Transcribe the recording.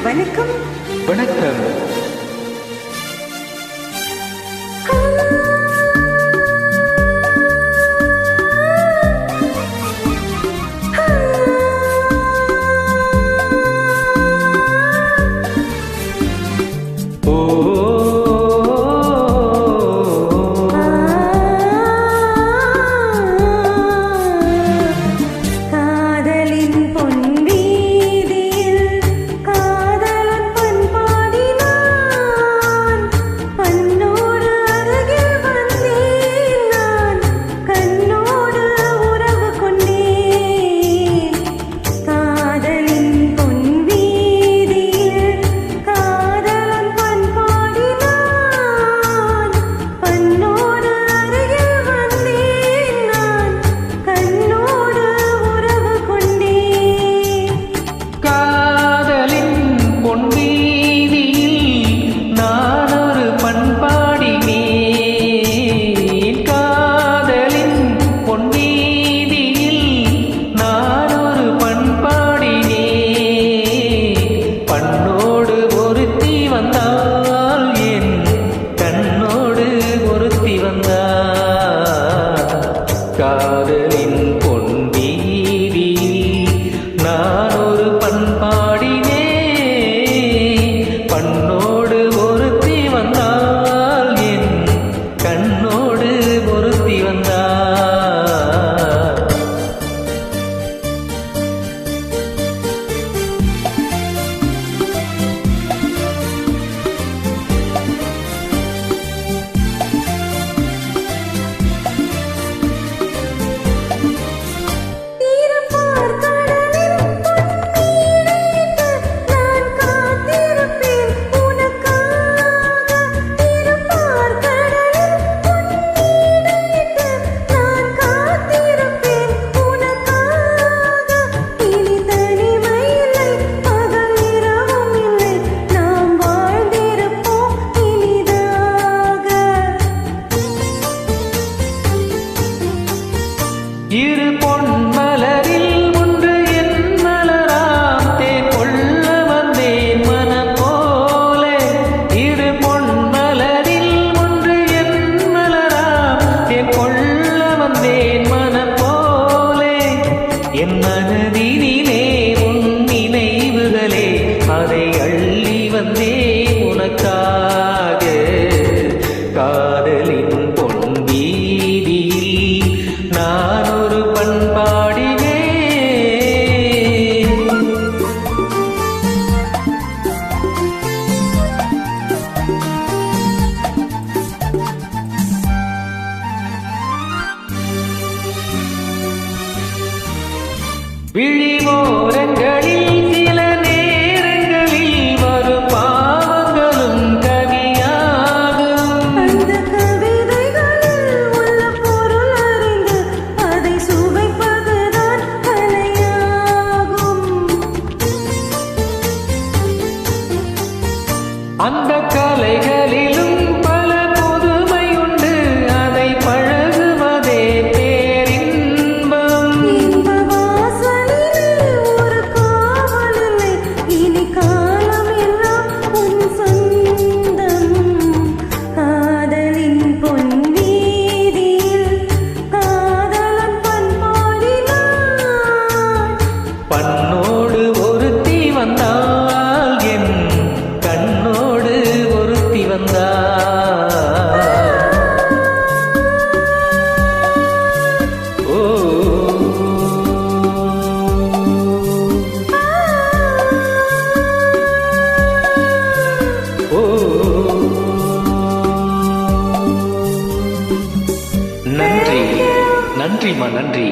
வணக்கம். வணக்கம். oh இரு பொன்மலரில் ஒன்று என் மலராம் தே கொள்ள வந்தேன் மன போலே இரு பொன்மலரில் ஒன்று என் மலராம் தே கொள்ள வந்தேன் மன என் மனதினிலே உன் நினைவுகளே அதை அள்ளி வந்தேன். பிழிவோரே மன்னன்றி